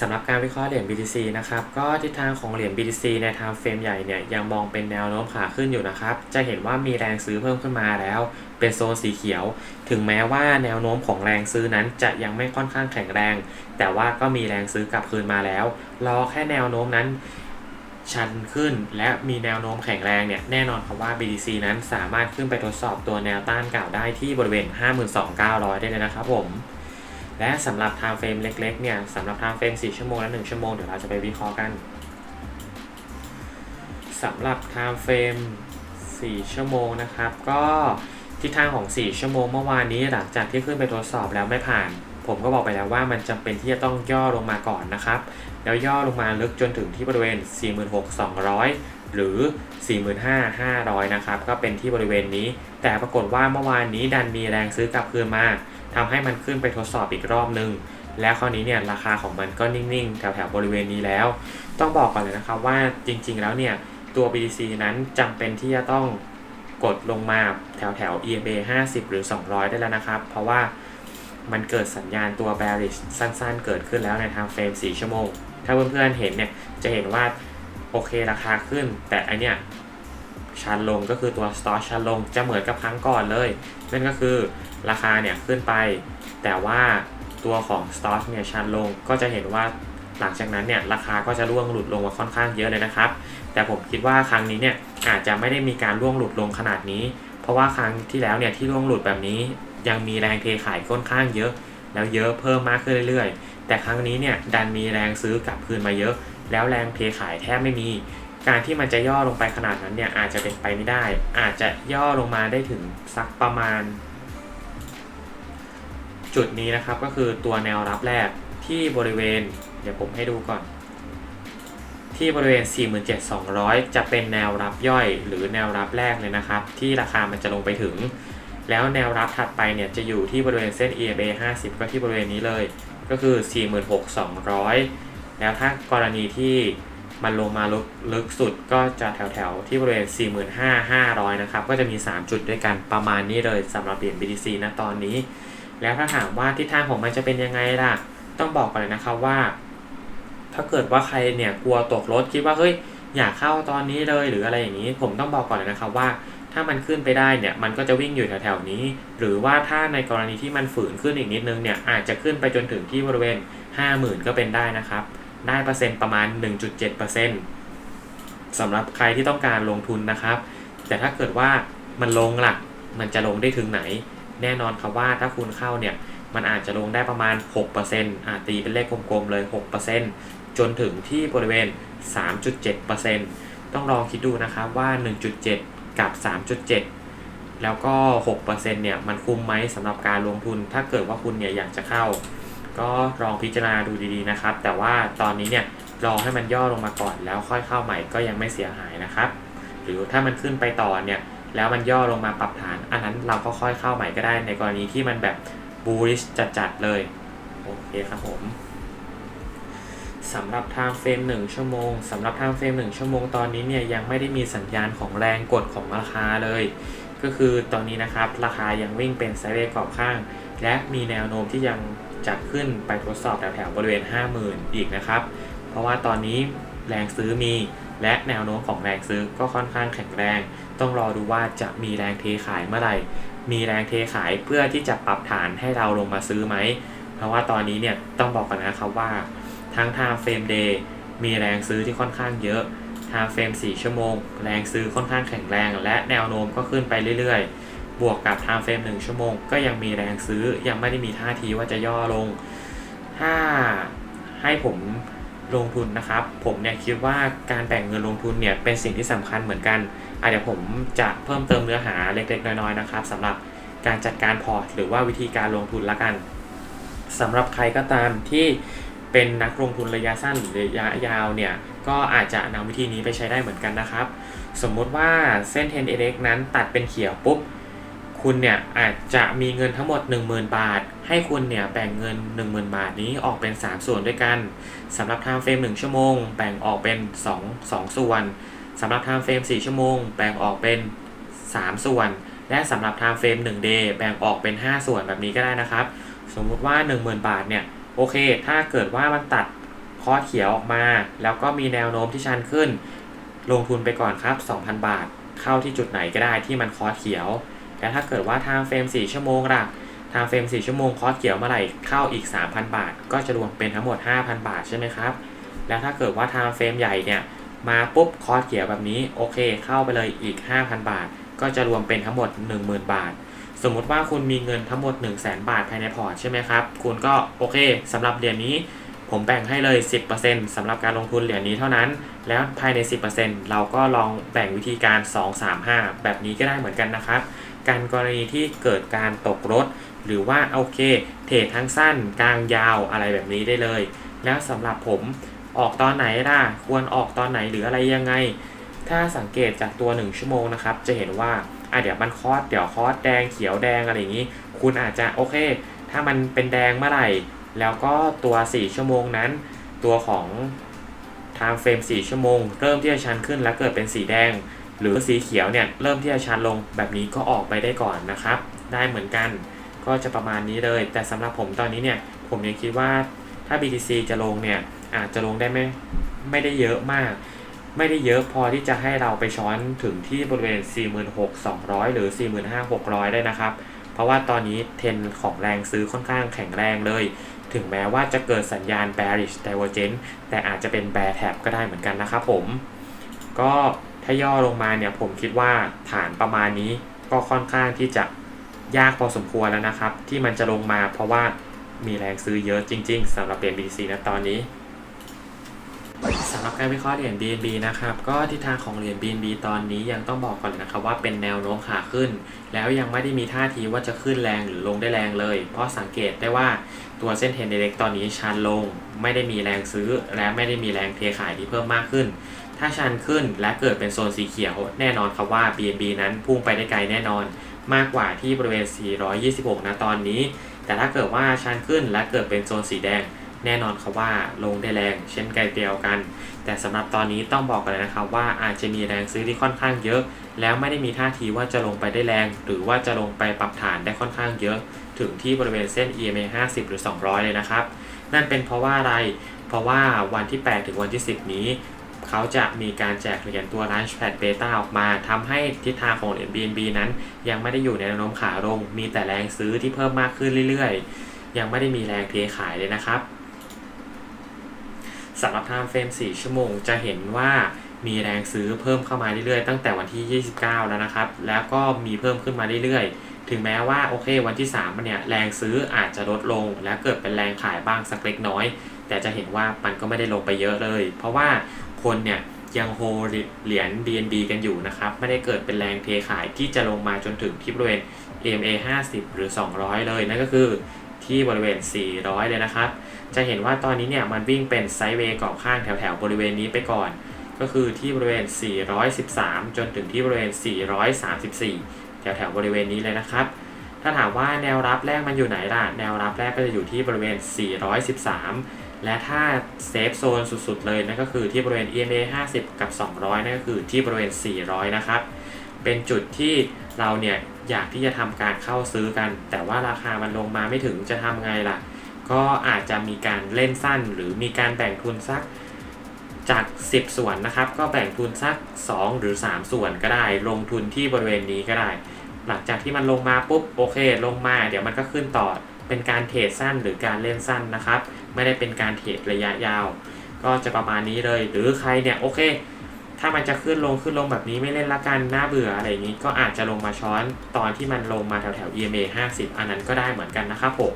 สำหรับการวิเคราะห์เหรียญ BTC นะครับ ก็ทิศทางของเหรียญ BTC ใน time frame ใหญ่เนี่ยยังมองเป็นแนวโน้มขาขึ้นอยู่นะครับ จะเห็นว่ามีแรงซื้อเพิ่มขึ้นมาแล้ว เป็นโซนสีเขียว ถึงแม้ว่าแนวโน้มของแรงซื้อนั้นจะยังไม่ค่อนข้างแข็งแรง แต่ว่าก็มีแรงซื้อกลับคืนมาแล้ว รอแค่แนวโน้มนั้นชันขึ้นและมีแนวโน้มแข็งแรงเนี่ยแน่นอนครับว่า BTC นั้นสามารถขึ้นไปทดสอบตัวแนวต้านเก่าได้ที่บริเวณ 52,900 ได้เลยนะครับผม และสำหรับ time frame เล็กๆ เนี่ยสำหรับ time frame 4 ชั่วโมงและ 1 ชั่วโมง เดี๋ยวเราจะไปวิเคราะห์กันสำหรับ time frame 4 ชั่วโมงนะครับ ก็ทิศทางของ 4 ชั่วโมงเมื่อวานนี้หลังจากที่ขึ้นไปทดสอบแล้วไม่ผ่าน ผมก็บอกไปแล้วว่ามันจำเป็นที่จะต้องย่อลงมาก่อนนะครับ แล้วย่อลงมาลึกจนถึงที่บริเวณ 46,200 หรือ 45,500 นะครับ ก็เป็นที่บริเวณนี้ แต่ปรากฏว่าเมื่อวานนี้ดันมีแรงซื้อกลับคืนมาทำให้มันขึ้นไปทดสอบอีกรอบนึง แล้วคราวนี้เนี่ยราคาของมันก็นิ่งๆ แถวๆบริเวณนี้แล้ว ต้องบอกก่อนเลยนะครับว่าจริงๆแล้วเนี่ยตัว BTC นั้นจำเป็นที่จะต้องกดลงมาแถวๆ EMA 50 หรือ 200 ได้แล้วนะครับ เพราะว่า มันเกิดสัญญาณตัว bearish สั้นๆ เกิดขึ้นแล้วในทางเฟรม4ชั่วโมง ถ้าเพื่อนๆเห็นเนี่ย จะเห็นว่า โอเคราคาขึ้น แต่อันเนี้ยชันลงก็คือตัว stop ชันลงจะเหมือนกับครั้งก่อนเลย นั่นก็คือราคาเนี่ยขึ้นไป แต่ว่าตัวของ stop เนี่ยชันลงก็จะเห็นว่าหลังจากนั้นเนี่ยราคาก็จะร่วงหลุดลงมาค่อนข้างเยอะเลยนะครับ แต่ผมคิดว่าครั้งนี้เนี่ยอาจจะไม่ได้มีการร่วงหลุดลงขนาดนี้ เพราะว่าครั้งที่แล้วเนี่ยที่ร่วงหลุดแบบนี้ ยังมีแรงเทขายค่อนข้างเยอะ แล้วเยอะเพิ่มมากขึ้นเรื่อยๆ แต่ครั้งนี้เนี่ยดันมีแรงซื้อกลับคืนมาเยอะ แล้วแรงเทขายแทบไม่มี การที่มันจะย่อลงไปขนาดนั้นเนี่ยอาจจะเป็นไปไม่ได้ อาจจะย่อลงมาได้ถึงสักประมาณ จุดนี้นะครับก็คือตัวแนวรับแรกที่บริเวณ เดี๋ยวผมให้ดูก่อน ที่บริเวณ 47,200 จะเป็นแนวรับย่อยหรือแนวรับแรกเลยนะครับ ที่ราคามันจะลงไปถึง แล้วแนวรับถัดไปเนี่ยจะอยู่ที่บริเวณเส้น EMA 50 ก็ที่บริเวณนี้เลย ก็คือ 46,200 แล้วถ้ากรณีที่มันลงมาลึกลึกสุดก็จะแถวแถวๆที่บริเวณ 45,500 นะครับ ก็จะมี 3 จุดด้วยกันประมาณนี้เลยสำหรับเหรียญ BTC นะตอนนี้ แล้วถ้าถามว่าทิศทางของมันจะเป็นยังไงล่ะ ต้องบอกก่อนเลยนะครับว่า ถ้าเกิดว่าใครเนี่ยกลัวตกรถคิดว่าเฮ้ยอยากเข้าตอนนี้เลยหรืออะไรอย่างนี้ ผมต้องบอกก่อนเลยนะครับว่า ถ้ามันขึ้นไปได้เนี่ยมันก็จะวิ่งอยู่แถวๆนี้ หรือว่าถ้าในกรณีที่มันฝืนขึ้นอีกนิดนึงเนี่ยอาจจะขึ้นไปจนถึงที่บริเวณ 50,000 ก็เป็นได้นะครับ ได้เปอร์เซ็นต์ประมาณ 1.7%สำหรับใครที่ต้องการลงทุนนะครับ แต่ถ้าเกิดว่ามันลงล่ะมันจะลงได้ถึงไหน แน่นอนครับว่าถ้าคุณเข้าเนี่ยมันอาจจะลงได้ประมาณ 6%อาตีเป็นเลขกลมๆเลย 6%จนถึงที่บริเวณ 3.7%ต้องลองคิดดูนะครับว่า 1.7 กับ 3.7 แล้วก็ 6%เนี่ยมันคุ้มไหมสำหรับการลงทุน ถ้าเกิดว่าคุณเนี่ยอยากจะเข้า ก็ลองพิจารณาดูดีๆนะครับ แต่ว่าตอนนี้เนี่ยรอให้มันย่อลงมาก่อน แล้วค่อยเข้าใหม่ก็ยังไม่เสียหายนะครับ หรือถ้ามันขึ้นไปต่อเนี่ยแล้วมันย่อลงมาปรับฐาน อันนั้นเราก็ค่อยเข้าใหม่ก็ได้ในกรณีที่มันแบบ bullish จัดๆเลย โอเคครับผม สำหรับ time frame 1 ชั่วโมงสำหรับ time frame 1 ชั่วโมงตอนนี้เนี่ยยังไม่ได้มีสัญญาณของแรงกดของราคาเลย ก็คือตอนนี้นะครับราคายังวิ่งเป็นไซด์เวย์กรอบข้าง และมีแนวโน้มที่ยังจะขึ้นไปทดสอบแถวๆบริเวณ 50,000 อีกนะครับ เพราะว่าตอนนี้แรงซื้อมี และแนวโน้มของแรงซื้อก็ค่อนข้างแข็งแรง ต้องรอดูว่าจะมีแรงเทขายเมื่อไหร่ มีแรงเทขายเพื่อที่จะปรับฐานให้เราลงมาซื้อไหม เพราะว่าตอนนี้เนี่ยต้องบอกกันนะครับว่า ทั้ง time frame day มีแรงซื้อที่ค่อนข้างเยอะ time frame 4 ชั่วโมง แรงซื้อค่อนข้างแข็งแรง และแนวโน้มก็ขึ้นไปเรื่อยๆ บวกกับ time frame 1 ชั่วโมง ก็ยังมีแรงซื้อยังไม่ได้มีท่าทีว่าจะย่อลง ถ้าให้ผมลงทุนนะครับ ผมเนี่ยคิดว่าการแบ่งเงินลงทุนเนี่ยเป็นสิ่งที่สำคัญเหมือนกันอะเดี๋ยวผมจะเพิ่มเติมเนื้อหาเล็กๆ น้อยๆนะครับสำหรับการจัดการพอร์ตหรือว่าวิธีการลงทุนละกันสำหรับใครก็ตามที่ เป็นนักลงทุนระยะสั้นหรือระยะยาวเนี่ยก็อาจจะนำวิธีนี้ไปใช้ได้เหมือนกันนะครับ สมมติว่าเส้น 10 x นั้นตัดเป็นเขียวปุ๊บ คุณเนี่ยอาจจะมีเงินทั้งหมด 10,000 บาท ให้คุณเนี่ยแบ่งเงิน 10,000 บาทนี้ออกเป็น 3 ส่วนด้วยกันสำหรับ time frame 1ชั่วโมง แบ่งออกเป็น 2 2 ส่วนสำหรับ time frame 4ชั่วโมง แบ่งออกเป็น 3 ส่วน และสำหรับ time frame 1 day แบ่งออกเป็น 5 ส่วนแบบนี้ก็ได้นะครับ สมมุติว่า 10,000 บาทเนี่ย โอเค ถ้าเกิดว่ามันตัดคอเขียวออกมา แล้วก็มีแนวโน้มที่ชันขึ้น ลงทุนไปก่อนครับ 2,000 บาท เข้าที่จุดไหนก็ได้ที่มันคอเขียว แต่ถ้าเกิดว่าทางเฟรม 4 ชั่วโมงล่ะทางเฟรม 4 ชั่วโมงคอเขียวเมื่อไหร่เข้าอีก 3,000 บาท ก็จะรวมเป็นทั้งหมด 5,000 บาทใช่ไหมครับ แล้วถ้าเกิดว่าทางเฟรมใหญ่เนี่ยมาปุ๊บคอเขียวแบบนี้โอเค เข้าไปเลยอีก 5,000 บาท ก็จะรวมเป็นทั้งหมด 10,000 บาท สมมติว่าคุณมีเงินทั้งหมด 1 0 0 0 0แบาทภายในพอร์ตใช่ไหมครับ คุณก็โอเคสำหรับเหรียญนี้ผมแบ่งให้เลย 10%สำหรับการลงทุนเหรียญนี้เท่านั้น แล้วภายใน 10%เราก็ลองแบ่งวิธีการ 2 3 5 แบบนี้ก็ได้เหมือนกันนะครับ การกรณีที่เกิดการตกรถ หรือว่าโอเคเทรดทั้งสั้นกลางยาวอะไรแบบนี้ได้เลย แล้วสำหรับผมออกตอนไหนล่ะ ควรออกตอนไหนหรืออะไรยังไง ถ้าสังเกตจากตัว 1 ชั่วโมงนะครับ จะเห็นว่า อะเดี๋ยวมันคอสเดี๋ยวคอสแดงเขียวแดงอะไรอย่างนี้ คุณอาจจะโอเค ถ้ามันเป็นแดงเมื่อไหร่ แล้วก็ตัว 4 ชั่วโมงนั้น ตัวของทางเฟรม4ชั่วโมง เริ่มที่จะชันขึ้นแล้วเกิดเป็นสีแดง หรือสีเขียวเนี่ยเริ่มที่จะชันลงแบบนี้ก็ออกไปได้ก่อนนะครับ ได้เหมือนกันก็จะประมาณนี้เลย แต่สำหรับผมตอนนี้เนี่ยผมยังคิดว่าถ้า BTC จะลงเนี่ยอาจจะลงได้ไม่ไม่ได้เยอะมาก ไม่ได้เยอะพอที่จะให้เราไปช้อนถึงที่บริเวณ 46,200 หรือ 45,600 ได้นะครับ เพราะว่าตอนนี้เทรนของแรงซื้อค่อนข้างแข็งแรงเลย ถึงแม้ว่าจะเกิดสัญญาณ bearish divergence แต่อาจจะเป็น bear trap ก็ได้เหมือนกันนะครับผม ก็ถ้าย่อลงมาเนี่ยผมคิดว่าฐานประมาณนี้ก็ค่อนข้างที่จะยากพอสมควรแล้วนะครับ ที่มันจะลงมาเพราะว่ามีแรงซื้อเยอะจริง ๆสำหรับเหรียญ BTC นะตอนนี้ สำหรับการวิเคราะห์เหรียญ BNB นะครับ ก็ทิศทางของเหรียญ BNB ตอนนี้ยังต้องบอกก่อนเลยนะครับว่าเป็นแนวโน้มขาขึ้น แล้วยังไม่ได้มีท่าทีว่าจะขึ้นแรงหรือลงได้แรงเลย เพราะสังเกตได้ว่าตัวเส้นเทรนเดเล็กตอนนี้ชันลง ไม่ได้มีแรงซื้อ และไม่ได้มีแรงเทขายที่เพิ่มมากขึ้น ถ้าชันขึ้นและเกิดเป็นโซนสีเขียวแน่นอนครับว่า BNB นั้นพุ่งไปได้ไกลแน่นอน มากกว่าที่บริเวณ 426 นะตอนนี้ แต่ถ้าเกิดว่าชันขึ้นและเกิดเป็นโซนสีแดง แน่นอนครับว่าลงได้แรงเช่นไกลเดียวกัน แต่สำหรับตอนนี้ต้องบอกกันเลยนะครับว่าอาจจะมีแรงซื้อที่ค่อนข้างเยอะ แล้วไม่ได้มีท่าทีว่าจะลงไปได้แรง หรือว่าจะลงไปปรับฐานได้ค่อนข้างเยอะ ถึงที่บริเวณเส้น EMA 50 หรือ 200 เลยนะครับ นั่นเป็นเพราะว่าอะไร เพราะว่าวันที่ 8 ถึงวันที่ 10 นี้เขาจะมีการแจกเหรียญตัว Launchpad Beta ออกมาทำให้ทิศทางของเหรียญ BNB นั้น ยังไม่ได้อยู่ในแนวโน้มขาลง มีแต่แรงซื้อที่เพิ่มมากขึ้นเรื่อยๆ ยังไม่ได้มีแรงเทขายเลยนะครับ สำหรับ Time Frame 4 ชั่วโมง จะเห็นว่ามีแรงซื้อเพิ่มเข้ามาเรื่อยๆ ตั้งแต่วันที่ 29 แล้วนะครับ แล้วก็มีเพิ่มขึ้นมาเรื่อยๆ ถึงแม้ว่าโอเควันที่3มันเนี่ยแรงซื้ออาจจะลดลง และเกิดเป็นแรงขายบ้างสักเล็กน้อย แต่จะเห็นว่ามันก็ไม่ได้ลงไปเยอะเลย เพราะว่าคนเนี่ยยังโฮเหรียญ BNB กันอยู่นะครับ ไม่ได้เกิดเป็นแรงเทขายที่จะลงมาจนถึงที่บริเวณ EMA 50 หรือ 200 เลย นั่นก็คือที่บริเวณ 400 เลยนะครับ จะเห็นว่าตอนนี้เนี่ยมันวิ่งเป็นไซด์เวย์กรอบข้างแถวๆบริเวณนี้ไปก่อน ก็คือที่บริเวณ 413 จนถึงที่บริเวณ 434 แถวๆบริเวณนี้เลยนะครับ ถ้าถามว่าแนวรับแรกมันอยู่ไหนล่ะ แนวรับแรกก็จะอยู่ที่บริเวณ 413 และถ้าเซฟโซนสุดๆเลยนั่นก็คือที่บริเวณ EMA 50 กับ 200 นั่นก็คือที่บริเวณ 400 นะครับ เป็นจุดที่เราเนี่ยอยากที่จะทำการเข้าซื้อกัน แต่ว่าราคามันลงมาไม่ถึงจะทำไงล่ะ ก็อาจจะมีการเล่นสั้น หรือมีการแบ่งทุนสักจาก 10 ส่วนนะครับ ก็แบ่งทุนสัก 2 หรือ 3 ส่วนก็ได้ ลงทุนที่บริเวณนี้ก็ได้ หลังจากที่มันลงมาปุ๊บโอเค ลงมาเดี๋ยวมันก็ขึ้นต่อเป็นการเทรดสั้นหรือการเล่นสั้นนะครับ ไม่ได้เป็นการเทรดระยะยาว ก็จะประมาณนี้เลย หรือใครเนี่ยโอเค ถ้ามันจะขึ้นลงขึ้นลงแบบนี้ไม่เล่นละกันน่าเบื่ออะไรอย่างนี้ ก็อาจจะลงมาช้อนตอนที่มันลงมาแถวแถว EMA 50 อันนั้นก็ได้เหมือนกันนะครับผม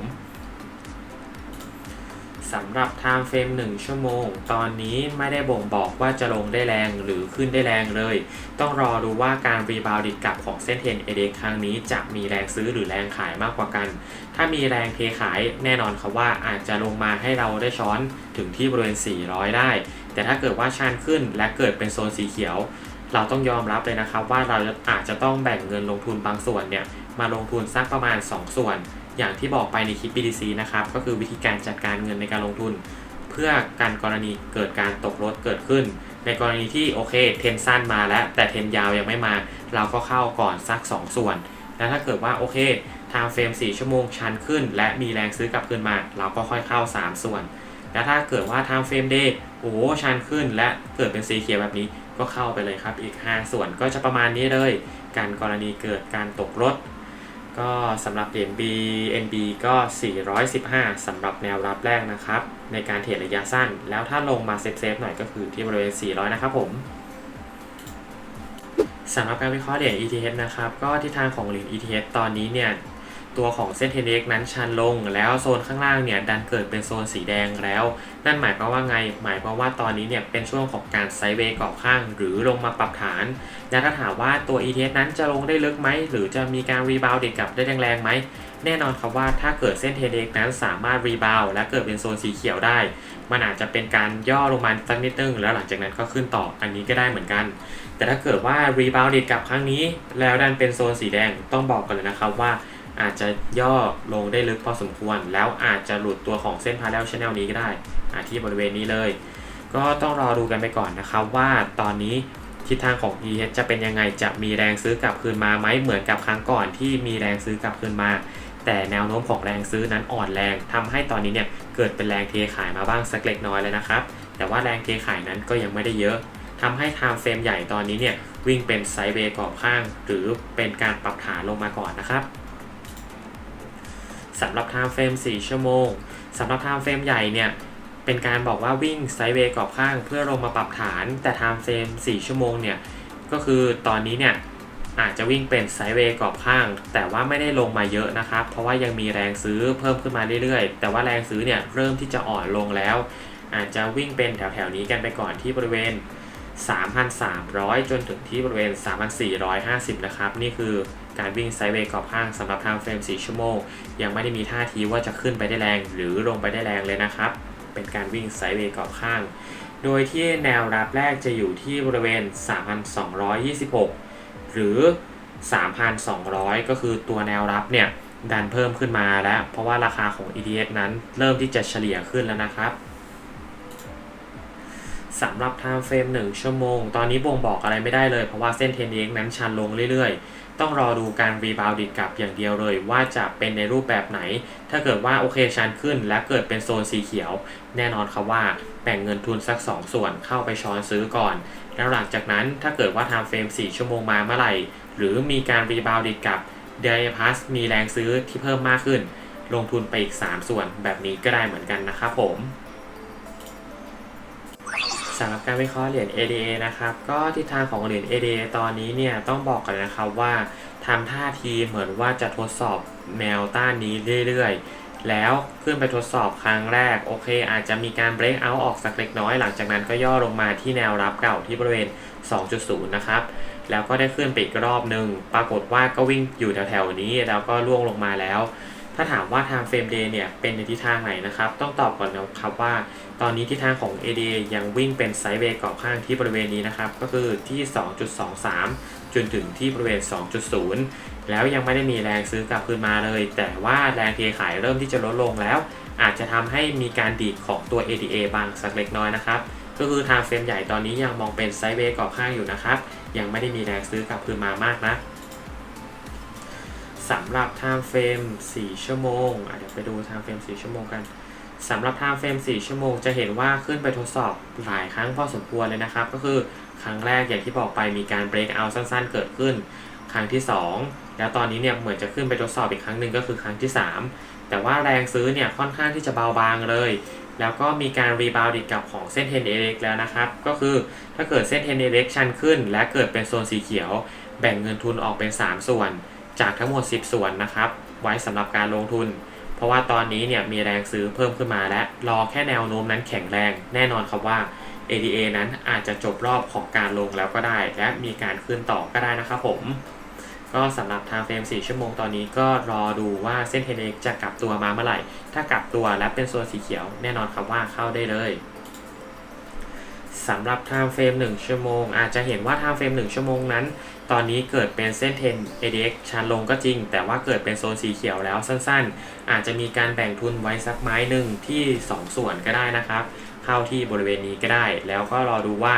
สำหรับ Time Frame 1 ชั่วโมง ตอนนี้ไม่ได้บ่งบอกว่าจะลงได้แรงหรือขึ้นได้แรงเลย ต้องรอดูว่าการรีบาวดิดกลับของเส้นเทนเอเดครั้งนี้จะมีแรงซื้อหรือแรงขายมากกว่ากัน ถ้ามีแรงเทขายแน่นอนครับว่าอาจจะลงมาให้เราได้ช้อนถึงที่บริเวณ 400 ได้ แต่ถ้าเกิดว่าชันขึ้นและเกิดเป็นโซนสีเขียว เราต้องยอมรับเลยนะครับว่าเราอาจจะต้องแบ่งเงินลงทุนบางส่วนเนี่ยมาลงทุนสักประมาณ 2 ส่วน อย่างที่บอกไปในคลิป BTC นะครับก็คือวิธีการจัดการเงินในการลงทุน เพื่อการกรณีเกิดการตกรถเกิดขึ้น ในกรณีที่โอเคเทนสั้นมาแล้ว แต่เทนยาวยังไม่มา เราก็เข้าก่อนสัก 2 ส่วน แล้วถ้าเกิดว่าโอเคทางเฟรม 4 ชั่วโมงชันขึ้น และมีแรงซื้อกลับคืนมา เราก็ค่อยเข้า 3 ส่วน แล้วถ้าเกิดว่า time frame day โอ้โหชันขึ้นและเกิดเป็นสีเขียวแบบนี้ก็เข้าไปเลยครับอีก 5 ส่วนก็จะประมาณนี้เลย การกรณีเกิดการตกรถ ก็สำหรับเหรียญ BNB ก็ 415สำหรับแนวรับแรกนะครับ ในการเทรดระยะสั้น แล้วถ้าลงมาเซฟๆหน่อยก็คือที่บริเวณ 400 นะครับผมสำหรับการวิเคราะห์เหรียญ ETH นะครับ ก็ทิศทางของเหรียญ ETH ตอนนี้เนี่ย ตัวของเส้นเทเด็กนั้นชันลง แล้วโซนข้างล่างเนี่ยดันเกิดเป็นโซนสีแดงแล้ว นั่นหมายความว่าไง หมายความว่าตอนนี้เนี่ยเป็นช่วงของการไซด์เวย์กรอบข้าง หรือลงมาปรับฐาน และถ้าถามว่าตัว ETH นั้นจะลงได้ลึกไหม หรือจะมีการรีบาวด์เด็กกลับได้แรงๆไหมแน่นอนครับว่าถ้าเกิดเส้นเทเด็กนั้นสามารถรีบาวและเกิดเป็นโซนสีเขียวได้ มันอาจจะเป็นการย่อลงมาสักนิดนึงแล้วหลังจากนั้นก็ขึ้นต่ออันนี้ก็ได้เหมือนกัน แต่ถ้าเกิดว่ารีบาวด์เด็กกลับครั้งนี้ แล้วดันเป็นโซนสีแดงต้องบอกกันเลยนะครับว่า อาจจะย่อลงได้ลึกพอสมควร แล้วอาจจะหลุดตัวของเส้นพาแล้วชแนลนี้ก็ได้ที่บริเวณนี้เลย ก็ต้องรอดูกันไปก่อนนะครับว่าตอนนี้ทิศทางของ EH จะเป็นยังไงจะมีแรงซื้อกลับคืนมาไหมเหมือนกับครั้งก่อนที่มีแรงซื้อกลับคืนมา แต่แนวโน้มของแรงซื้อนั้นอ่อนแรงทำให้ตอนนี้เนี่ยเกิดเป็นแรงเทขายมาบ้างสักเล็กน้อยเลยนะครับ แต่ว่าแรงเทขายนั้นก็ยังไม่ได้เยอะทำให้ไทม์เฟรมใหญ่ตอนนี้เนี่ยวิ่งเป็นไซด์เวย์กรอบข้าง หรือเป็นการปรับฐานลงมาก่อนนะครับ สำหรับไทม์เฟรม4ชั่วโมงสำหรับไทม์เฟรมใหญ่เนี่ยเป็นการบอกว่าวิ่งไซด์เวย์กรอบข้างเพื่อลงมาปรับฐานแต่ไทม์เฟรม4ชั่วโมงเนี่ยก็คือตอนนี้เนี่ยอาจจะวิ่งเป็นไซด์เวย์กรอบข้าง แต่ว่าไม่ได้ลงมาเยอะนะครับ เพราะว่ายังมีแรงซื้อเพิ่มขึ้นมาเรื่อยๆ แต่ว่าแรงซื้อเนี่ยเริ่มที่จะอ่อนลงแล้ว อาจจะวิ่งเป็นแถวๆนี้กันไปก่อนที่บริเวณ 3,300 จนถึงที่บริเวณ 3,450 นะครับ นี่คือ การวิ่งไซด์เวย์กรอบข้างสำหรับทางเฟรม 4 ชั่วโมง ยังไม่ได้มีท่าทีว่าจะขึ้นไปได้แรง หรือลงไปได้แรงเลยนะครับ เป็นการวิ่งไซด์เวย์กรอบข้าง โดยที่แนวรับแรกจะอยู่ที่บริเวณ 3,226 หรือ 3,200 ก็คือตัวแนวรับเนี่ยดันเพิ่มขึ้นมาแล้ว เพราะว่าราคาของ ETH นั้นเริ่มที่จะเฉลี่ยขึ้นแล้วนะครับสำหรับ time frame 1 ชั่วโมง ตอนนี้บ่งบอกอะไรไม่ได้เลย เพราะว่าเส้นเทนนิสนั้นชันลงเรื่อยๆ ต้องรอดูการรีบาวดิกลับอย่างเดียวเลย ว่าจะเป็นในรูปแบบไหน ถ้าเกิดว่าโอเคชันขึ้นและเกิดเป็นโซนสีเขียว แน่นอนครับว่าแบ่งเงินทุนสัก 2 ส่วนเข้าไปช้อนซื้อก่อน แล้วหลังจากนั้นถ้าเกิดว่า time frame 4ชั่วโมงมาเมื่อไหร่ หรือมีการรีบาวดิกลับเดลพัสมีแรงซื้อที่เพิ่มมากขึ้น ลงทุนไปอีก 3 ส่วนแบบนี้ก็ได้เหมือนกันนะครับผม สำหรับการวิเคราะห์เหรียญ ADA นะครับก็ทิศทางของเหรียญ ADA ตอนนี้เนี่ยต้องบอกกันนะครับว่าทำท่าทีเหมือนว่าจะทดสอบแนวต้านนี้เรื่อยๆ แล้วขึ้นไปทดสอบครั้งแรก โอเค อาจจะมีการ break out ออกสักเล็กน้อย หลังจากนั้นก็ย่อลงมาที่แนวรับเก่าที่บริเวณ 2.0 นะครับ แล้วก็ได้ขึ้นไปอีกรอบหนึ่งปรากฏว่าก็วิ่งอยู่แถวๆนี้ แล้วก็ล่วงลงมาแล้ว ถ้าถามว่าทางเฟรมเดย์เนี่ยเป็นในทิศทางไหนนะครับ ต้องตอบก่อนนะครับว่า ตอนนี้ทิศทางของ ADA ยังวิ่งเป็นไซด์เวย์กรอบข้างที่บริเวณนี้นะครับ ก็คือที่ 2.23 จนถึงที่บริเวณ 2.0 แล้วยังไม่ได้มีแรงซื้อกลับคืนมาเลย แต่ว่าแรงเทขายเริ่มที่จะลดลงแล้ว อาจจะทำให้มีการดีดของตัว ADA บางสักเล็กน้อยนะครับ ก็คือทางเฟรมใหญ่ตอนนี้ยังมองเป็นไซด์เวย์กรอบข้างอยู่นะครับ ยังไม่ได้มีแรงซื้อกลับคืนมามากนะ สำหรับ time frame 4 ชั่วโมงเดี๋ยวไปดู time frame 4 ชั่วโมงกันสำหรับ time frame 4 ชั่วโมง จะเห็นว่าขึ้นไปทดสอบหลายครั้งพอสมควรเลยนะครับ ก็คือครั้งแรกอย่างที่บอกไปมีการ break out สั้นๆ เกิดขึ้น ครั้งที่ 2 แล้วตอนนี้เนี่ยเหมือนจะขึ้นไปทดสอบอีกครั้งหนึ่งก็คือครั้งที่ 3 แต่ว่าแรงซื้อเนี่ยค่อนข้างที่จะเบาบางเลย แล้วก็มีการรีบาวด์ดิกับของเส้นเทนเอเล็กแล้วนะครับ ก็คือถ้าเกิดเส้นเทนเอเล็กชันขึ้น และเกิดเป็นโซนสีเขียว แบ่งเงินทุนออกเป็น 3 ส่วน จากทั้งหมด 10 ส่วนนะครับ ไว้สำหรับการลงทุน เพราะว่าตอนนี้เนี่ยมีแรงซื้อเพิ่มขึ้นมาและรอแค่แนวโน้มนั้นแข็งแรง แน่นอนครับว่า ADA นั้นอาจจะจบรอบของการลงแล้วก็ได้ และมีการขึ้นต่อก็ได้นะครับผม ก็สำหรับทางเฟรม 4 ชั่วโมงตอนนี้ก็รอดูว่าเส้นเทนเอกจะกลับตัวมาเมื่อไหร่ ถ้ากลับตัวและเป็นโซนสีเขียวแน่นอนครับว่าเข้าได้เลยสำหรับ time frame 1 ชั่วโมง อาจจะเห็นว่า time frame 1 ชั่วโมงนั้น ตอนนี้เกิดเป็นเส้นเทน ADX ชันลงก็จริง แต่ว่าเกิดเป็นโซนสีเขียวแล้วสั้นๆ อาจจะมีการแบ่งทุนไว้สักไม้หนึ่งที่ 2 ส่วนก็ได้นะครับ เข้าที่บริเวณนี้ก็ได้ แล้วก็รอดูว่า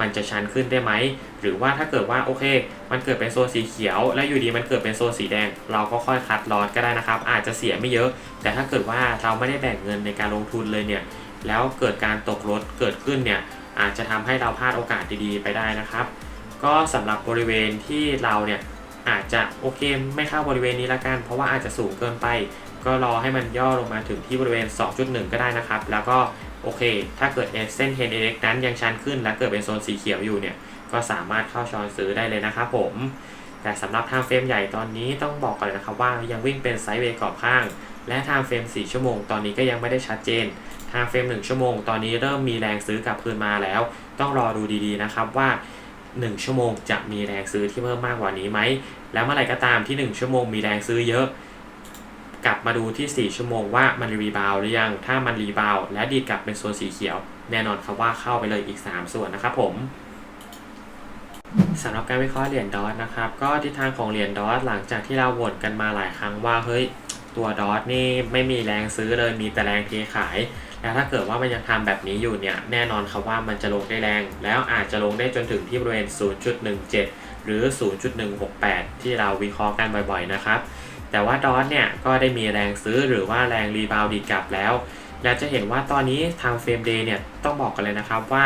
มันจะชันขึ้นได้ไหม หรือว่าถ้าเกิดว่าโอเค มันเกิดเป็นโซนสีเขียว แล้วอยู่ดีมันเกิดเป็นโซนสีแดง เราก็ค่อยคัดลอสก็ได้นะครับ อาจจะเสียไม่เยอะ แต่ถ้าเกิดว่าเราไม่ได้แบ่งเงินในการลงทุนเลยเนี่ย แล้วเกิดการตกรถเกิดขึ้นเนี่ย อาจจะทำให้เราพลาดโอกาสดีๆ ไปได้นะครับ ก็สำหรับบริเวณที่เราเนี่ยอาจจะโอเคไม่เข้าบริเวณนี้ละกัน เพราะว่าอาจจะสูงเกินไป ก็รอให้มันย่อลงมาถึงที่บริเวณ 2.1 ก็ได้นะครับ แล้วก็โอเค ถ้าเกิดเส้น 10 x นั้นยังชันขึ้น และเกิดเป็นโซนสีเขียวอยู่เนี่ยก็สามารถเข้าช้อนซื้อได้เลยนะครับผม แต่สำหรับไทม์เฟรมใหญ่ตอนนี้ต้องบอกก่อนเลยนะครับว่ายังวิ่งเป็นไซด์เวย์กรอบข้าง และไทม์เฟรม4 ชั่วโมงตอนนี้ก็ยังไม่ได้ชัดเจนไทม์เฟรม1ชั่วโมงตอนนี้เริ่มมีแรงซื้อกลับคืนมาแล้ว ต้องรอดูดีๆนะครับว่า 1 ชั่วโมงจะมีแรงซื้อที่เพิ่มมากกว่านี้ไหม แล้วเมื่อไรก็ตามที่ 1 ชั่วโมงมีแรงซื้อเยอะ กลับมาดูที่ 4 ชั่วโมงว่ามันรีบาวหรือยัง ถ้ามันรีบาวและดีดกลับเป็นโซนสีเขียว แน่นอนครับว่าเข้าไปเลยอีก 3 ส่วนนะครับผมสำหรับการวิเคราะห์เหรียญดอทนะครับ ก็ทิศทางของเหรียญดอทหลังจากที่เราโหวนกันมาหลายครั้งว่าเฮ้ยตัวดอทนี่ไม่มีแรงซื้อเลยมีแต่แรงเทขาย แล้วถ้าเกิดว่ามันยังทำแบบนี้อยู่เนี่ยแน่นอนครับว่ามันจะลงได้แรง แล้วอาจจะลงได้จนถึงที่บริเวณ 0.17 หรือ 0.168 ที่เราวิเคราะห์กันบ่อยๆนะครับแต่ว่าดอทเนี่ยก็ได้มีแรงซื้อหรือว่าแรงรีบาวดีกลับแล้ว แล้วจะเห็นว่าตอนนี้ทางเฟรมเดย์เนี่ยต้องบอกกันเลยนะครับว่า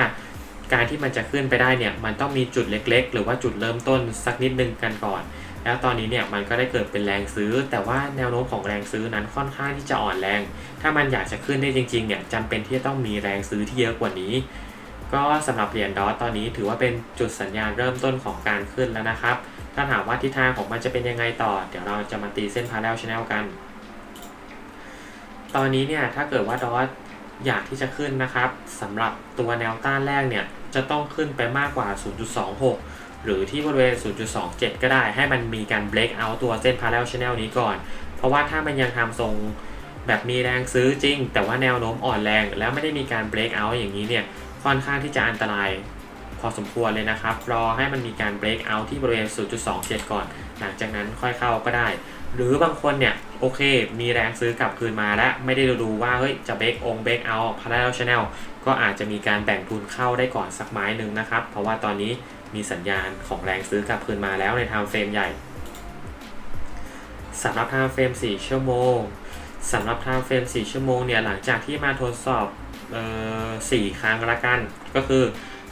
การที่มันจะขึ้นไปได้เนี่ยมันต้องมีจุดเล็กๆ หรือว่าจุดเริ่มต้นสักนิดนึงกันก่อน แล้วตอนนี้เนี่ยมันก็ได้เกิดเป็นแรงซื้อ แต่ว่าแนวโน้มของแรงซื้อนั้นค่อนข้างที่จะอ่อนแรง ถ้ามันอยากจะขึ้นได้จริงๆเนี่ยจำเป็นที่จะต้องมีแรงซื้อที่เยอะกว่านี้ ก็สำหรับเหรียญดอทตอนนี้ถือว่าเป็นจุดสัญญาณเริ่มต้นของการขึ้นแล้วนะครับ ถ้าถามว่าทิศทางของมันจะเป็นยังไงต่อ เดี๋ยวเราจะมาตีเส้นพาราเรลชแนลกัน ตอนนี้เนี่ยถ้าเกิดว่าดอทอยากที่จะขึ้นนะครับสำหรับตัวแนวต้านแรกเนี่ยจะต้องขึ้นไปมากกว่า 0.26 หรือที่บริเวณ 0.27 ก็ได้ ให้มันมีการ break out ตัวเส้น parallel channel นี้ก่อน เพราะว่าถ้ามันยังทำทรงแบบมีแรงซื้อจริง แต่ว่าแนวโน้มอ่อนแรง แล้วไม่ได้มีการ break out อย่างนี้เนี่ย ค่อนข้างที่จะอันตรายพอสมควรเลยนะครับ รอให้มันมีการ break out ที่บริเวณ 0.27 ก่อน หลังจากนั้นค่อยเข้าก็ได้ หรือบางคนเนี่ย โอเค มีแรงซื้อกลับคืนมาแล้วไม่ได้ดูว่า เฮ้ย จะเบรกองเบรกเอาพาราเรลชแนลก็อาจจะมีการแบ่งทุนเข้าได้ก่อนสักไม้หนึ่งนะครับ เพราะว่าตอนนี้ มีสัญญาณของแรงซื้อกลับคืนมาแล้วในไทม์เฟรมใหญ่สำหรับไทม์เฟรม4 ชั่วโมงสำหรับไทม์เฟรม4ชั่วโมงเนี่ยหลังจากที่มาทดสอบเอ่อ4ครั้งละกัน ก็คือ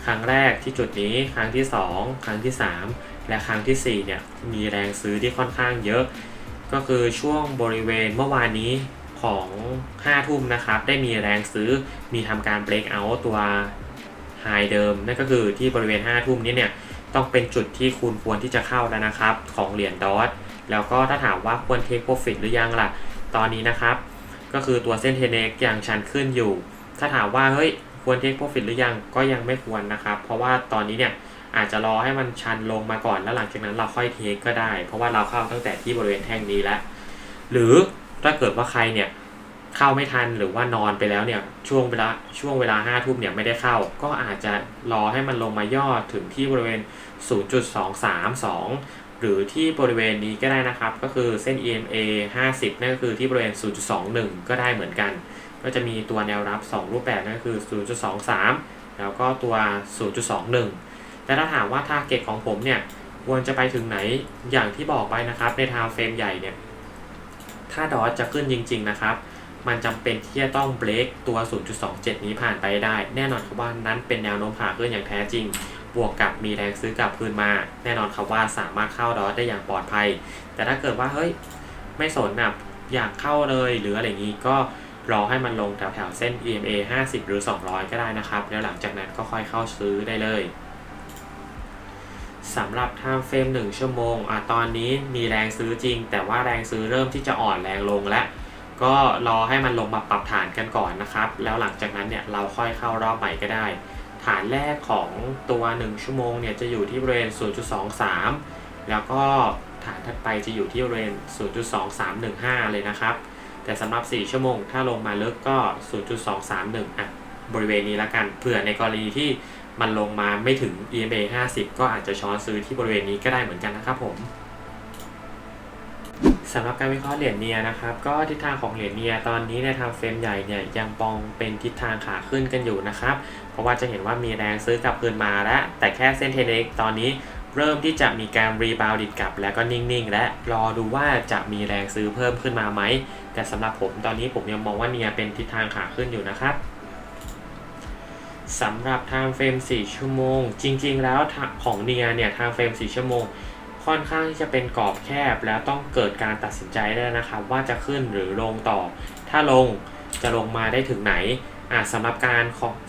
ครั้งแรกที่จุดนี้ครั้งที่ 2 ครั้งที่ 3 และครั้งทีสี่4 เนี่ย มีแรงซื้อที่ค่อนข้างเยอะ ก็คือช่วงบริเวณเมื่อวานนี้ของ 5 ทุ่มนะครับ ได้มีแรงซื้อมีทำการ break out ตัว high เดิม นั่นก็คือที่บริเวณ 5 ทุ่มนี้เนี่ยต้องเป็นจุดที่คุณควรที่จะเข้าแล้วนะครับ ของเหรียญดอทแล้วก็ถ้าถามว่าควร take profit หรือยังล่ะ ตอนนี้นะครับ ก็คือตัวเส้นเทเน็กยังชันขึ้นอยู่ ถ้าถามว่าเฮ้ยควร take profit หรือยังก็ยังไม่ควรนะครับ เพราะว่าตอนนี้เนี่ยอาจจะรอให้มันชันลงมาก่อนแล้วหลังจากนั้นเราค่อยเทคก็ได้ เพราะว่าเราเข้าตั้งแต่ที่บริเวณแท่งนี้แล้วหรือถ้าเกิดว่าใครเนี่ย เข้าไม่ทันหรือว่านอนไปแล้วเนี่ยช่วงเวลาช่วงเวลาห้าทุ่มเนี่ยไม่ได้เข้า ก็อาจจะรอให้มันลงมาย่อถึงที่บริเวณ 0.232 หรือที่บริเวณนี้ก็ได้นะครับ ก็คือเส้น EMA 50 นั่นก็คือที่บริเวณ 0.21 ก็ได้เหมือนกัน ก็จะมีตัวแนวรับ 2 รูปแบบนั่นก็คือ 0.23 แล้วก็ตัว 0.21 แต่ถ้าถามว่าทาร์เก็ตของผมเนี่ยควรจะไปถึงไหนอย่างที่บอกไปนะครับในทม์เฟรมใหญ่เนี่ยถ้าดอทจะขึ้นจริง ๆ นะครับ มันจำเป็นที่จะต้องเบรกตัว 0.27 นี้ผ่านไปได้ แน่นอนครับว่านั้นเป็นแนวโน้มขาขึ้นอย่างแท้จริง บวกกับมีแรงซื้อกลับคืนมา แน่นอนครับว่าสามารถเข้าดอทได้อย่างปลอดภัย แต่ถ้าเกิดว่าเฮ้ยไม่สนแบบอยากเข้าเลยหรืออะไรอย่างนี้ก็รอให้มันลงแถวๆเส้น EMA 50 หรือ 200 ก็ได้นะครับ แล้วหลังจากนั้นก็ค่อยเข้าซื้อได้เลยสำหรับ time frame 1 ชั่วโมงอะตอนนี้มีแรงซื้อจริง แต่ว่าแรงซื้อเริ่มที่จะอ่อนแรงลงแล้ว ก็รอให้มันลงมาปรับฐานกันก่อนนะครับ แล้วหลังจากนั้นเนี่ยเราค่อยเข้ารอบใหม่ก็ได้ ฐานแรกของตัว 1 ชั่วโมงเนี่ยจะอยู่ที่บริเวณ 0.23 แล้วก็ฐานถัดไปจะอยู่ที่บริเวณ 0.2315 เลยนะครับ แต่สำหรับ 4 ชั่วโมง ถ้าลงมาลึกก็ 0.231 อะ บริเวณนี้ละกัน เผื่อในกรณีที่มันลงมาไม่ถึง EMA 50 ก็อาจจะช้อนซื้อที่บริเวณนี้ก็ได้เหมือนกันนะครับผม สำหรับการวิเคราะห์เหรียญเนียนะครับก็ทิศทางของเหรียญเนียตอนนี้ในทางเฟรมใหญ่เนี่ยยังปองเป็นทิศทางขาขึ้นกันอยู่นะครับ เพราะว่าจะเห็นว่ามีแรงซื้อกลับคืนมาแล้วแต่แค่เส้นเทเน็กตอนนี้เริ่มที่จะมีการรีบาวดิดกลับ แล้วก็นิ่งๆ และรอดูว่าจะมีแรงซื้อเพิ่มขึ้นมาไหม แต่สำหรับผมตอนนี้ผมยังมองว่าเนียเป็นทิศทางขาขึ้นอยู่นะครับสำหรับ time frame 4ชั่วโมง จริง ๆ แล้วของเนียเนี่ย time frame 4ชั่วโมง ค่อนข้างที่จะเป็นกรอบแคบ แล้วต้องเกิดการตัดสินใจได้นะครับว่าจะขึ้นหรือลงต่อ ถ้าลงจะลงมาได้ถึงไหนอะสำหรับการ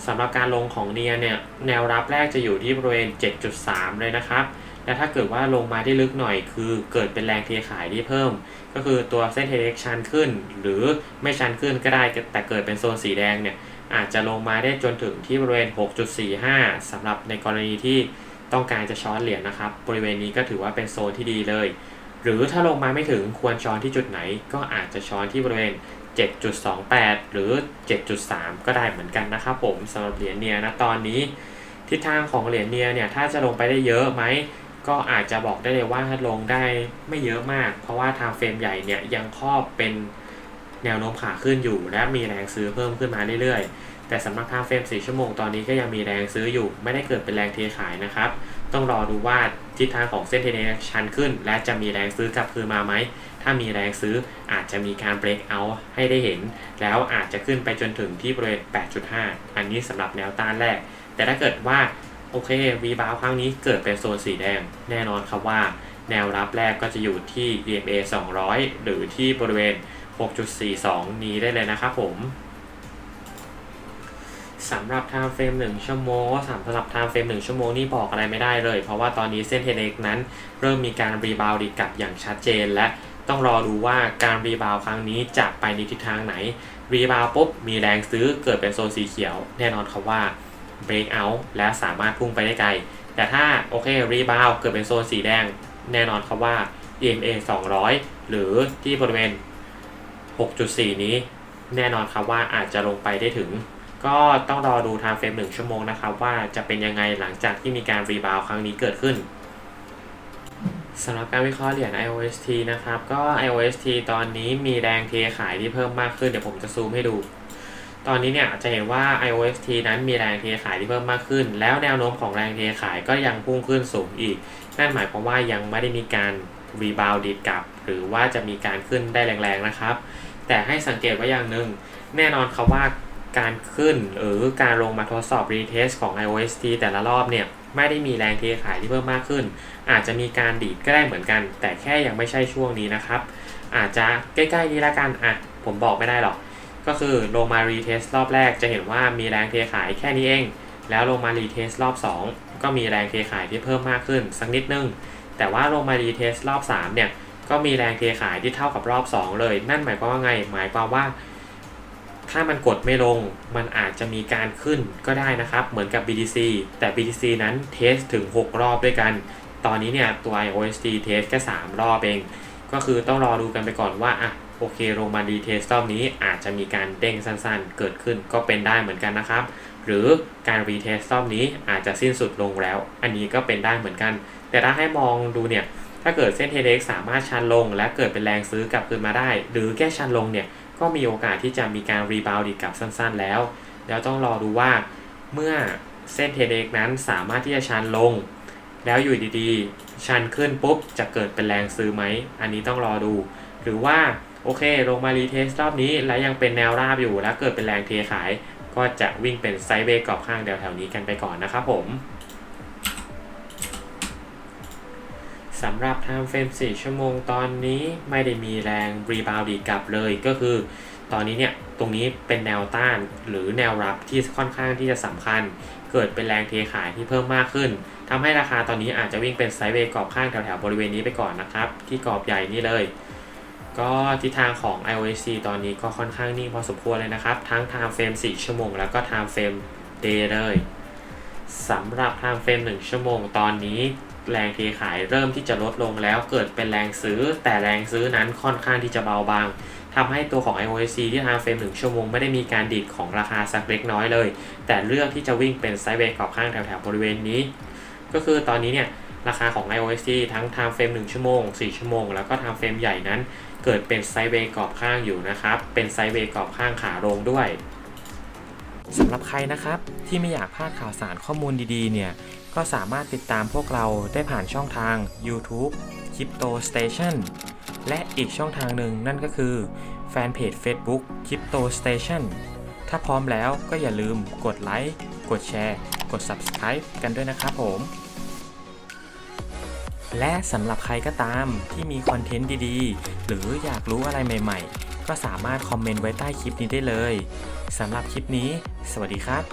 สำหรับการลงของเนียเนี่ยแนวรับแรกจะอยู่ที่บริเวณ 7.3 เลยนะครับและถ้าเกิดว่าลงมาได้ลึกหน่อย คือเกิดเป็นแรงเทขายที่เพิ่ม ก็คือตัวเส้นเทเล็กชันขึ้น หรือไม่ชันขึ้นก็ได้แต่เกิดเป็นโซนสีแดงเนี่ยอาจจะลงมาได้จนถึงที่บริเวณ 6.45สำหรับในกรณีที่ ต้องการจะช้อนเหรียญนะครับ บริเวณนี้ก็ถือว่าเป็นโซนที่ดีเลย หรือถ้าลงมาไม่ถึงควรช้อนที่จุดไหน ก็อาจจะช้อนที่บริเวณ 7.28 หรือ 7.3 ก็ได้เหมือนกันนะครับผมสำหรับเหรียญเนียนะตอนนี้ ทิศทางของเหรียญเนียเนี่ยถ้าจะลงไปได้เยอะไหมก็อาจจะบอกได้เลยว่าถ้าลงได้ไม่เยอะมาก เพราะว่าทางเฟรมใหญ่เนี่ยยังครอบเป็นแนวโน้มขาขึ้นอยู่ และมีแรงซื้อเพิ่มขึ้นมาเรื่อยๆ แต่สำหรับทางเฟรม 4 ชั่วโมงตอนนี้ก็ยังมีแรงซื้ออยู่ ไม่ได้เกิดเป็นแรงเทขายนะครับ ต้องรอดูว่าทิศทางของเส้นเทนชันขึ้น และจะมีแรงซื้อกลับคืนมาไหม ถ้ามีแรงซื้ออาจจะมีการเบรกเอาท์ให้ได้เห็น แล้วอาจจะขึ้นไปจนถึงที่บริเวณ 8.5 อันนี้สำหรับแนวต้านแรก แต่ถ้าเกิดว่าโอเควีบาวครั้งนี้เกิดเป็นโซนสีแดง แน่นอนครับว่า แนวรับแรกก็จะอยู่ที่ EMA 200 หรือที่บริเวณ 6.42 นี้ได้เลยนะครับผม สำหรับ time frame 1ชั่วโมงสำหรับ time frame 1ชั่วโมงนี่บอกอะไรไม่ได้เลย เพราะว่าตอนนี้เส้นเทเน็กนั้น เริ่มมีการรีบาวดีกลับอย่างชัดเจน และต้องรอดูว่าการรีบาวครั้งนี้จะไปในทิศทางไหน รีบาวปุ๊บมีแรงซื้อเกิดเป็นโซนสีเขียว แน่นอนครับว่า break out และสามารถพุ่งไปได้ไกล แต่ถ้าโอเครีบาวเกิดเป็นโซนสีแดง แน่นอนครับว่า EMA 200 หรือที่บริเวณ 6.4 นี้ แน่นอนครับว่าอาจจะลงไปได้ถึง ก็ต้องรอดู time frame 1ชั่วโมงนะครับ ว่าจะเป็นยังไงหลังจากที่มีการรีบาวครั้งนี้เกิดขึ้นสำหรับการวิเคราะห์เหรียญ IOST นะครับ ก็ IOST ตอนนี้มีแรงเทขายที่เพิ่มมากขึ้น เดี๋ยวผมจะซูมให้ดู ตอนนี้เนี่ยจะเห็นว่า IOST นั้นมีแรงเทขายที่เพิ่มมากขึ้น แล้วแนวโน้มของแรงเทขายก็ยังพุ่งขึ้นสูงอีก นั่นหมายความว่ายังไม่ได้มีการรีบาวดีดกลับ หรือว่าจะมีการขึ้นได้แรงๆนะครับ แต่ให้สังเกตว่าอย่างหนึ่งแน่นอนครับว่า การขึ้นหรือการลงมาทดสอบรีเทสของ IOST แต่ละรอบเนี่ยไม่ได้มีแรงเทขายที่เพิ่มมากขึ้น อาจจะมีการดีดก็ได้เหมือนกัน แต่แค่ยังไม่ใช่ช่วงนี้นะครับ อาจจะใกล้ๆนี้ละกันอะผมบอกไม่ได้หรอก ก็คือลงมารีเทสรอบแรกจะเห็นว่ามีแรงเทขายแค่นี้เอง แล้วลงมารีเทสรอบ 2 ก็มีแรงเทขายที่เพิ่มมากขึ้น สักนิดนึง แต่ว่าลงมารีเทสรอบ 3 เนี่ยก็มีแรงเทขายที่เท่ากับรอบ 2 เลย นั่นหมายความว่าไง หมายความว่า ถ้ามันกดไม่ลง มันอาจจะมีการขึ้นก็ได้นะครับ เหมือนกับ BTC แต่ BTC นั้นเทสถึง 6 รอบด้วยกัน ตอนนี้เนี่ยตัว IOST เทสแค่ 3 รอบเอง ก็คือต้องรอดูกันไปก่อนว่าอะโอเคลงมาดีเทสรอบนี้อาจจะมีการเด้งสั้นๆ เกิดขึ้นก็เป็นได้เหมือนกันนะครับ หรือการรีเทสรอบนี้อาจจะสิ้นสุดลงแล้ว อันนี้ก็เป็นได้เหมือนกัน แต่ถ้าให้มองดูเนี่ยถ้าเกิดเส้นเทเด็กสามารถชันลงและเกิดเป็นแรงซื้อกลับคืนมาได้ หรือแค่ชันลงเนี่ย ก็มีโอกาสที่จะมีการรีบาวดีกลับสั้นๆแล้ว แล้วต้องรอดูว่าเมื่อเส้นเทเด็กนั้นสามารถที่จะชันลง แล้วอยู่ดีๆ ชันขึ้นปุ๊บจะเกิดเป็นแรงซื้อไหม อันนี้ต้องรอดู หรือว่าโอเคลงมารีเทสรอบนี้แล้วยังเป็นแนวราบอยู่แล้วเกิดเป็นแรงเทขาย ก็จะวิ่งเป็นไซด์เวย์กรอบข้างแถวๆนี้กันไปก่อนนะครับผม สำหรับ time frame 4 ชั่วโมงตอนนี้ไม่ได้มีแรงรีบาวดีกลับเลยก็คือ ตอนนี้เนี่ย ตรงนี้เป็นแนวต้านหรือแนวรับที่ค่อนข้างที่จะสำคัญ เกิดเป็นแรงเทขายที่เพิ่มมากขึ้นทำให้ราคาตอนนี้อาจจะวิ่งเป็นไซด์เวย์กรอบข้างแถวๆบริเวณนี้ไปก่อนนะครับ ที่กรอบใหญ่นี่เลย ก็ทิศทางของ IOC ตอนนี้ก็ค่อนข้างนิ่งพอสมควรเลยนะครับ ทั้ง time frame 4 ชั่วโมง แล้วก็ time frame day เลยสำหรับ time frame 1 ชั่วโมงตอนนี้ แรงเทขายเริ่มที่จะลดลงแล้วเกิดเป็นแรงซื้อ แต่แรงซื้อนั้นค่อนข้างที่จะเบาบางทำให้ตัวของ IOSC ที่ time frame 1ชั่วโมงไม่ได้มีการดีดของราคาสักเล็กน้อยเลย แต่เลือกที่จะวิ่งเป็นไซด์เวย์กรอบข้างแถวๆบริเวณนี้ ก็คือตอนนี้เนี่ยราคาของ IOSC ทั้ง time frame 1ชั่วโมง 4 ชั่วโมง แล้วก็ time frame ใหญ่นั้น เกิดเป็นไซด์เวย์กรอบข้างอยู่นะครับ เป็นไซด์เวย์กรอบข้างขาลงด้วยสำหรับใครนะครับที่ไม่อยากพลาดข่าวสารข้อมูลดีๆเนี่ย ก็สามารถติดตามพวกเราได้ผ่านช่องทาง YouTube Crypto Station และอีกช่องทางหนึ่งนั่นก็คือแฟนเพจ Facebook Crypto Station ถ้าพร้อมแล้วก็อย่าลืมกดไลค์กดแชร์ กด Subscribe กันด้วยนะครับผม และสำหรับใครก็ตามที่มีคอนเทนต์ดีๆ หรืออยากรู้อะไรใหม่ๆ ก็สามารถคอมเมนต์ไว้ใต้คลิปนี้ได้เลยสำหรับคลิปนี้ สวัสดีครับ